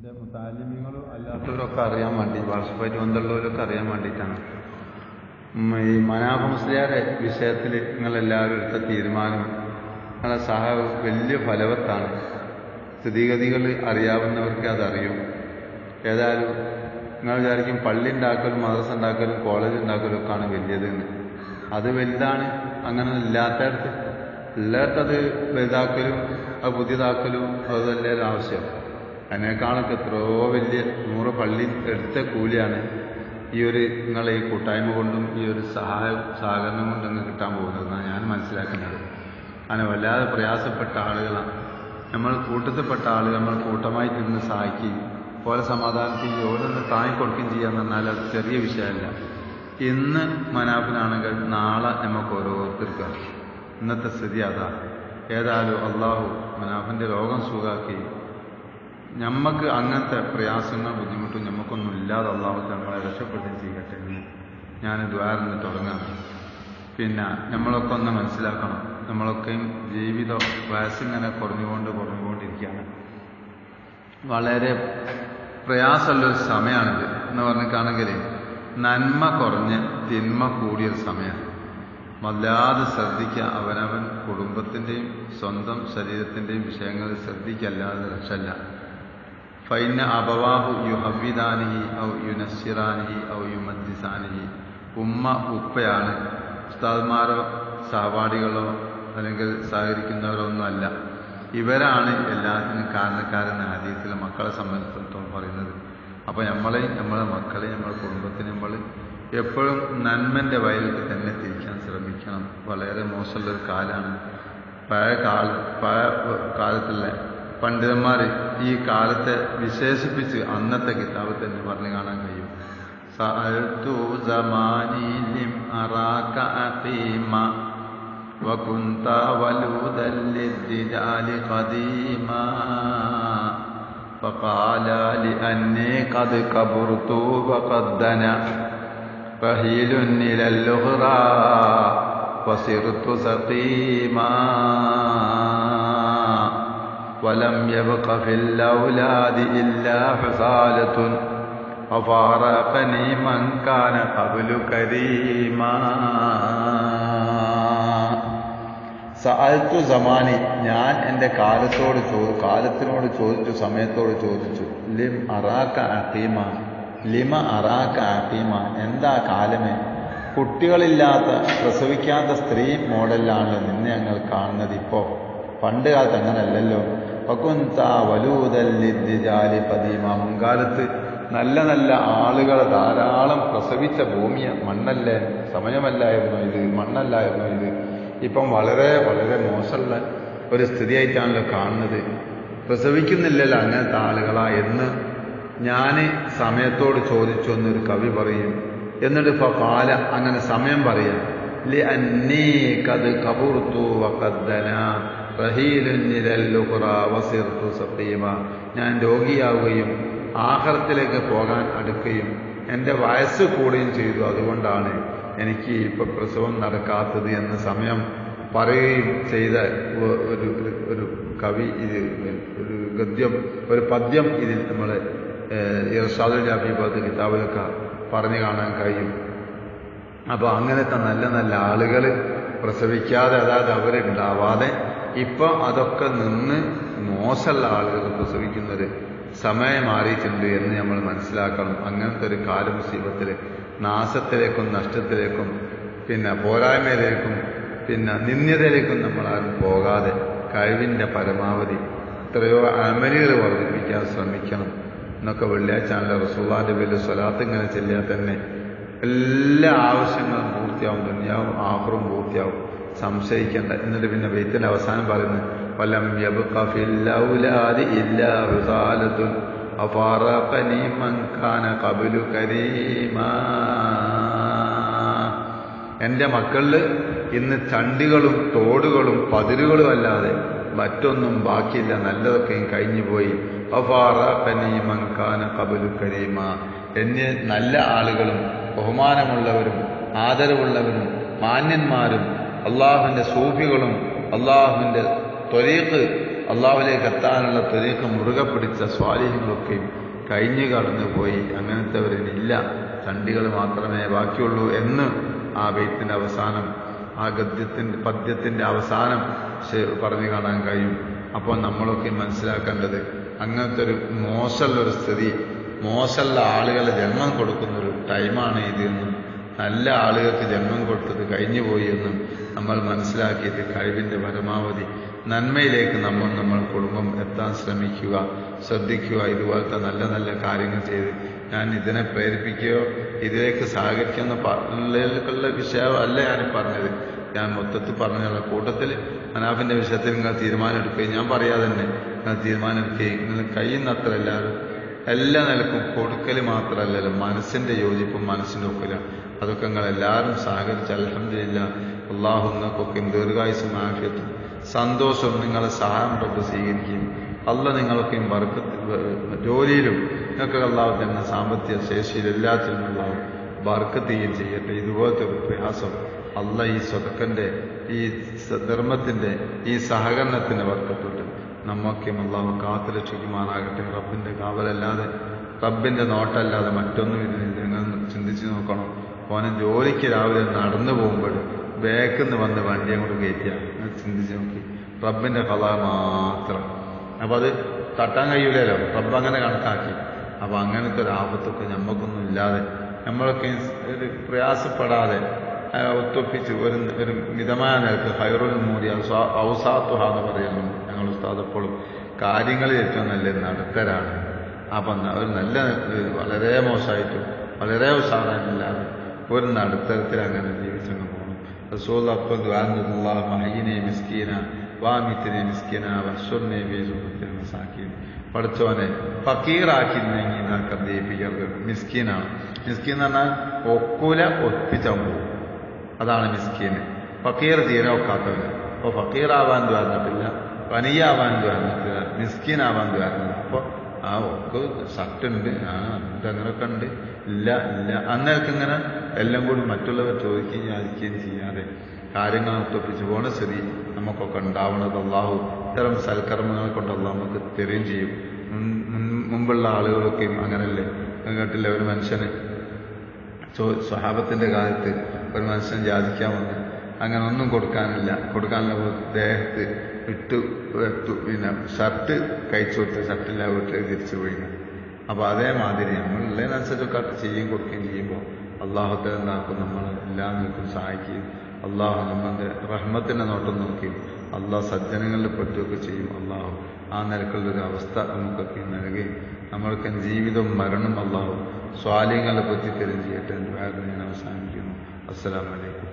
എന്റെ താലിമ്യങ്ങളും അല്ലാത്തവരൊക്കെ അറിയാൻ വേണ്ടി വാട്സപ്പായിട്ട് വന്നുള്ളവരൊക്കെ അറിയാൻ വേണ്ടിയിട്ടാണ്. ഈ മനാഫ മുസ്ലിയാരെ വിഷയത്തിൽ നിങ്ങളെല്ലാവരും എടുത്ത തീരുമാനം നിങ്ങളെ സഹ വലിയ ഫലവത്താണ്. സ്ഥിതിഗതികൾ അറിയാവുന്നവർക്ക് അതറിയും. ഏതായാലും നിങ്ങൾ വിചാരിക്കും പള്ളി ഉണ്ടാക്കലും മദ്രസ ഉണ്ടാക്കലും കോളേജ് ഉണ്ടാക്കലും ഒക്കെയാണ് വലിയതെന്ന് അത് വലുതാണ് അങ്ങനെ ഇല്ലാത്തടത്ത് ഇല്ലാത്തത് വലുതാക്കലും അത് പുതിയതാക്കലും അതല്ലേ ആവശ്യം. അതിനേക്കാളൊക്കെ എത്രയോ വലിയ നൂറ് പള്ളി എടുത്ത കൂലിയാണ് ഈ ഒരു നിങ്ങളെ ഈ കൂട്ടായ്മ കൊണ്ടും ഈ ഒരു സഹായം സഹകരണം കൊണ്ടും കിട്ടാൻ പോകുന്നതെന്നാണ് ഞാൻ മനസ്സിലാക്കുന്നത്. അങ്ങനെ വല്ലാതെ പ്രയാസപ്പെട്ട ആളുകളാണ്. നമ്മൾ കൂട്ടത്തിൽപ്പെട്ട ആളുകൾ നമ്മൾ കൂട്ടമായി തിന്ന് സഹായിക്കുകയും പോലെ സമാധാനത്തിൽ ഓരോന്ന് താങ്ങിക്കൊടുക്കുകയും ചെയ്യാന്ന് പറഞ്ഞാൽ അത് ചെറിയ വിഷയമല്ല. ഇന്ന് മനാഫിനാണെങ്കിൽ നാളെ നമുക്ക് ഓരോരുത്തർക്കും ഇന്നത്തെ സ്ഥിതി അതാ ഏതായാലും അള്ളാഹു മനാഫിന്റെ രോഗം സുഖാക്കി ഞമ്മക്ക് അങ്ങനത്തെ പ്രയാസങ്ങൾ ബുദ്ധിമുട്ടും ഞമ്മക്കൊന്നും ഇല്ലാതെ അള്ളാഹു നമ്മളെ രക്ഷപ്പെടുകയും ചെയ്യട്ടെ ഞാൻ ദ്വാരം തുടങ്ങാം പിന്നെ നമ്മളൊക്കെ ഒന്ന് മനസ്സിലാക്കണം. നമ്മളൊക്കെയും ജീവിത വയസ്സിങ്ങനെ കുറഞ്ഞുകൊണ്ട് കുറഞ്ഞുകൊണ്ടിരിക്കുകയാണ്. വളരെ പ്രയാസമുള്ളൊരു സമയമാണിത്. എന്ന് പറഞ്ഞിട്ടാണെങ്കിൽ നന്മ കുറഞ്ഞ് തിന്മ കൂടിയൊരു സമയമാണ്. വല്ലാതെ ശ്രദ്ധിക്കുക. അവനവൻ കുടുംബത്തിന്റെയും സ്വന്തം ശരീരത്തിന്റെയും വിഷയങ്ങളിൽ ശ്രദ്ധിക്കല്ലാതെ രക്ഷല്ല ഫൈന അബവാഹു യു ഹബിദാനിഹി ഔ യുനസ്സിറാനിഹി ഔ യുമദ്ദിസാനിഹി ഉമ്മ ഉപ്പയാണ്. ഉസ്താദ്മാരോ സഹപാഠികളോ അല്ലെങ്കിൽ സഹകരിക്കുന്നവരോ ഒന്നുമല്ല ഇവരാണ് എല്ലാത്തിനും കാരണക്കാരെന്ന് ഹദീസിലെ മക്കളെ സംബന്ധിച്ചിടത്തോളം പറയുന്നത്. അപ്പോൾ നമ്മളെയും നമ്മളെ മക്കളെയും നമ്മളെ കുടുംബത്തിന് നമ്മൾ എപ്പോഴും നന്മന്റെ വയലിൽ തന്നെ തിരിക്കാൻ ശ്രമിക്കണം. വളരെ മോശമുള്ളൊരു കാലമാണ് പഴയ കാല പഴയ കാലത്തുള്ള പണ്ഡിതന്മാർ ഈ കാലത്തെ വിശേഷിപ്പിച്ച് അന്നത്തെ കിതാബ് തന്നെ പറഞ്ഞു കാണാൻ കഴിയും സഅൽതു സമാനിലിം അറാക അഖീമ وكنت ولودا للرجال قديما فقال لأني قد كبرت وقد دنا رهيل إلى الأخرى وصرت سقيما ولم يبق في الأولاد إلا حصالة وفارقني من كان قبل كريما സഅൽത്തു സമാനി ഞാൻ എൻ്റെ കാലത്തോട് ചോ കാലത്തിനോട് ചോദിച്ചു സമയത്തോട് ചോദിച്ചു ലിം അറാക്ക അക്കീമ ലിമ അറാക്ക അക്കീമ എന്താ കാലമേ കുട്ടികളില്ലാത്ത പ്രസവിക്കാത്ത സ്ത്രീ മോഡലിലാണല്ലോ നിന്നെ ഞങ്ങൾ കാണുന്നത് ഇപ്പോൾ പണ്ട് കാലത്ത് അങ്ങനല്ലല്ലോ മുൻകാലത്ത് നല്ല നല്ല ആളുകൾ ധാരാളം പ്രസവിച്ച ഭൂമിയ മണ്ണല്ലേ? സമയമല്ലായിരുന്നു ഇത് മണ്ണല്ലായിരുന്നു ഇത്. ഇപ്പം വളരെ വളരെ മോശമുള്ള ഒരു സ്ഥിതിയായിട്ടാണല്ലോ കാണുന്നത്. പ്രസവിക്കുന്നില്ലല്ലോ അങ്ങനത്തെ ആളുകളാ എന്ന് ഞാൻ സമയത്തോട് ചോദിച്ചു എന്നൊരു കവി പറയും. എന്നിട്ട് ഇപ്പൊ പാല അങ്ങനെ സമയം പറയാം. ലി കത് കബുർത്തു വക്കദ്ദന ഞാൻ രോഗിയാവുകയും ആഹാരത്തിലേക്ക് പോകാൻ അടുക്കുകയും എന്റെ വയസ്സ് കൂടുകയും ചെയ്തു. അതുകൊണ്ടാണ് എനിക്ക് ഇപ്പൊ പ്രസവം നടക്കാത്തത് എന്ന് സമയം പറയുകയും ചെയ്ത ഒരു ഒരു- ഒരു കവി ഇത് ഒരു ഗദ്യം ഒരു പദ്യം ഇതിൽ നമ്മൾ ഇർഷാദുൽ ജാബിബാദ് കിതാബിലൊക്കെ പറഞ്ഞു കാണാൻ കഴിയും. അപ്പോൾ അങ്ങനത്തെ നല്ല നല്ല ആളുകൾ പ്രസവിക്കാതെ അതായത് അവരുണ്ടാവാതെ ഇപ്പൊ അതൊക്കെ നിന്ന് മോശമുള്ള ആളുകൾ പ്രസവിക്കുന്നത് സമയം മാറിയിട്ടുണ്ട് എന്ന് നമ്മൾ മനസ്സിലാക്കണം. അങ്ങനത്തെ ഒരു കാലമുസീബത്തിൽ നാശത്തിലേക്കും നഷ്ടത്തിലേക്കും പിന്നെ പോരായ്മയിലേക്കും പിന്നെ നിന്ദ്യതയിലേക്കും നമ്മൾ ആരും പോകാതെ കഴിവിന്റെ പരമാവധി എത്രയോ അമലുകൾ വർദ്ധിപ്പിക്കാൻ ശ്രമിക്കണം എന്നൊക്കെ വെള്ളിയാഴ്ചയാണല്ലോ റസൂള്ളാന്റെ പേരിൽ സ്വലാത്ത് ഇങ്ങനെ ചെല്ലിയാൽ തന്നെ എല്ലാ ആവശ്യങ്ങളും പൂർത്തിയാവും ദുനിയാവും ആഹ്റും പൂർത്തിയാവും. സംശയിക്കേണ്ട. എന്നിട്ട് പിന്നെ വെയ്ത്തിന്റെ അവസാനം പറയുന്നത് വലം എന്റെ മക്കളിൽ ഇന്ന് ചണ്ടികളും തോടുകളും പതിരുകളും അല്ലാതെ മറ്റൊന്നും ബാക്കിയില്ല. നല്ലതൊക്കെയും കഴിഞ്ഞു കഴിഞ്ഞുപോയി മങ്കാന കബലു കരീമ. എന്നെ നല്ല ആളുകളും ബഹുമാനമുള്ളവരും ആദരവുള്ളവരും മാന്യന്മാരും അള്ളാഹുവിന്റെ സൂഫികളും അള്ളാഹുവിന്റെ ത്വരീഖ് അള്ളാഹുലേക്ക് എത്താനുള്ള ത്വരീഖ് മുറുകെ പിടിച്ച സ്വാധീനങ്ങളൊക്കെയും കഴിഞ്ഞു കടന്നു പോയി അങ്ങനത്തെവരില്ല ചണ്ടികൾ മാത്രമേ ബാക്കിയുള്ളൂ എന്ന് ആ ബെയ്ത്തിന്റെ അവസാനം ആ ഗദ്യത്തിന്റെ പദ്യത്തിന്റെ അവസാനം പറഞ്ഞു കാണാൻ കഴിയും. അപ്പോൾ നമ്മളൊക്കെ മനസ്സിലാക്കേണ്ടത് അങ്ങനത്തെ ഒരു മോശമുള്ളൊരു സ്ഥിതി മോശമുള്ള ആളുകളെ ജന്മം കൊടുക്കുന്നൊരു ടൈമാണ് ഇത് എന്നും നല്ല ആളുകൾക്ക് ജന്മം കൊടുത്തത് കഴിഞ്ഞു പോയി എന്നും നമ്മൾ മനസ്സിലാക്കിയിട്ട് കഴിവിന്റെ പരമാവധി. നന്മയിലേക്ക് നമ്മൾ നമ്മൾ കുടുംബം എത്താൻ ശ്രമിക്കുക ശ്രദ്ധിക്കുക ഇതുപോലത്തെ നല്ല നല്ല കാര്യങ്ങൾ ചെയ്ത്. ഞാൻ ഇതിനെ പ്രേരിപ്പിക്കുകയോ ഇതിലേക്ക് സഹകരിക്കുന്ന ഉള്ള വിഷയമല്ല ഞാൻ പറഞ്ഞത്. ഞാൻ മൊത്തത്തിൽ പറഞ്ഞുള്ള കൂട്ടത്തിൽ അനാഫിന്റെ വിഷയത്തിൽ നിങ്ങൾ തീരുമാനം എടുക്കുകയും ഞാൻ പറയാതെ തന്നെ നിങ്ങൾ തീരുമാനം എടുക്കുകയും നിങ്ങൾ കഴിയുന്നത്ര എല്ലാവരും എല്ലാ നിലക്കും കൊടുക്കൽ മാത്രമല്ലല്ലോ. മനസ്സിന്റെ യോജിപ്പും ഒക്കില്ല അതൊക്കെ നിങ്ങൾ എല്ലാവരും സഹകരിച്ച് അലഹമില്ല അള്ളാഹു നിങ്ങൾക്കൊക്കെയും ദീർഘായുസും ആഫിയത്തും സന്തോഷവും നിങ്ങളെ സഹായം തൊട്ട് സ്വീകരിക്കുകയും അല്ല നിങ്ങളൊക്കെയും വർക്ക് ജോലിയിലും നിങ്ങൾക്ക് അള്ളാഹു തന്നെ സാമ്പത്തിക ശേഷിയിൽ എല്ലാത്തിലും അള്ളാഹു തീയും ചെയ്യട്ടെ. ഇതുപോലത്തെ ഒരു പ്രയാസം അല്ല ഈ സ്വതക്കന്റെ ഈ ധർമ്മത്തിന്റെ ഈ സഹകരണത്തിന്റെ വർക്കത്തോട്ട് നമ്മൊക്കെയും അള്ളാഹു കാത്തു രക്ഷിക്കുമാറാകട്ടെ. റബ്ബിന്റെ കാവലല്ലാതെ റബ്ബിന്റെ നോട്ടല്ലാതെ മറ്റൊന്നും ഇതിനില്ല നിങ്ങൾ ചിന്തിച്ചു നോക്കണം. ഓനെ ജോലിക്ക് രാവിലെ നടന്നു പോകുമ്പോൾ ബാക്കിൽ നിന്ന് വന്ന് വണ്ടി അങ്ങോട്ട് കയറ്റിയ ചിന്തിച്ച് നോക്കി. റബ്ബിന്റെ കഥ മാത്രം. അപ്പൊ അത് തട്ടാൻ കഴിയൂലല്ലോ. റബ്ബ് അങ്ങനെ കണക്കാക്കി. അപ്പൊ അങ്ങനത്തെ ഒരു ആപത്തൊക്കെ നമുക്കൊന്നും ഇല്ലാതെ നമ്മളൊക്കെ ഒരു പ്രയാസപ്പെടാതെ ഒത്തൊപ്പിച്ച് ഒരു ഒരു മിതമായ നിരക്ക് ഹൈറുൽ മൂടി ഔസാത്തുഹ എന്ന് പറയുന്നു ഞങ്ങൾ ഉസ്താദ് എപ്പോഴും. കാര്യങ്ങളിൽ ഏറ്റവും നല്ല നടത്തരാണ്. അപ്പം ഒരു നല്ല വളരെ മോശമായിട്ടും വളരെ ഉഷാറായിട്ടില്ലാതെ ഒരു നടുത്തരത്തിൽ അങ്ങനെ ജീവിച്ചങ്ങ് പോകണം റസൂൽ അപ്പം മഹീനെ മിസ്കീന വാമിത്തിനെ മിസ്കീന വർഷനെ വീസുഹത്തിൽ മസാക്കീൻ. പഠിച്ചവനെ ഫക്കീറാക്കിയിരുന്നെങ്കിൽ നാക്ക് ദയിപ്പിക്കരുത് മിസ്കീനാണ്. മിസ്കീൻ എന്ന് ഒക്കൂല ഒപ്പിച്ചാൻ പോകും അതാണ് മിസ്കീന് ഫക്കീർ തീരെ ഒക്കാത്തവന്. അപ്പോൾ ഫക്കീറാവാൻ ദ്വാരന്നിട്ടില്ല പനിയാവാൻ ദ്വാരന്നിട്ടില്ല മിസ്കീനാവാൻ ദ്വാരന്നില്ല അപ്പോൾ ആ ഒക്കെ ഷർട്ടുണ്ട് ആ അങ്ങനെയൊക്കെ ഉണ്ട്. ഇല്ല ഇല്ല. അന്നേരക്ക് ഇങ്ങനെ എല്ലാം കൂടി മറ്റുള്ളവർ ചോദിക്കുകയും യാചിക്കുകയും ചെയ്യാതെ കാര്യങ്ങൾ ഒത്തൊപ്പിച്ച് പോണ സ്ഥിതി നമുക്കൊക്കെ ഉണ്ടാവുന്നത് അള്ളാഹു ഇത്തരം സൽക്കർമ്മങ്ങളെ കൊണ്ട് അള്ളാഹു നമുക്ക് തരുകയും ചെയ്യും. മുമ്പുള്ള ആളുകളൊക്കെയും അങ്ങനല്ലേ? കേട്ടില്ല? ഒരു മനുഷ്യന് സ്വഭാവത്തിന്റെ കാലത്ത് ഒരു മനുഷ്യൻ ജാതിക്കാൻ വന്ന് അങ്ങനെ ഒന്നും കൊടുക്കാനില്ല. കൊടുക്കാനുള്ള ദേഹത്ത് ഇട്ട് പിന്നെ ഷർട്ട് കഴിച്ചു കൊടുത്ത് ഷർട്ടില്ല വീട്ടിലേക്ക് തിരിച്ചു പോയി അപ്പൊ അതേമാതിരി നമ്മൾ നമ്മളുള്ളതിനനുസരിച്ചൊക്കെ ചെയ്യും കൊടുക്കുകയും ചെയ്യുമ്പോൾ അള്ളാഹുത്തെ എന്താക്കും? നമ്മൾ എല്ലാം നിൽക്കും സഹായിക്കുകയും അള്ളാഹു നമ്മുടെ റഹ്മത്തിന്റെ നോട്ടം നോക്കി അള്ളാഹ് സജ്ജനങ്ങളിൽ പറ്റുകയൊക്കെ ചെയ്യും. അള്ളാഹു ആ നിലക്കുള്ളൊരു അവസ്ഥ നമുക്കൊക്കെ നൽകുകയും നമ്മൾക്ക് ജീവിതവും മരണവും അള്ളാഹു സ്വാലിങ്ങളെ പറ്റി തരും ചെയ്യട്ടെ എന്ന് വേറെ ഞാൻ അവസാനിക്കുന്നു അസ്സലാമലൈക്കും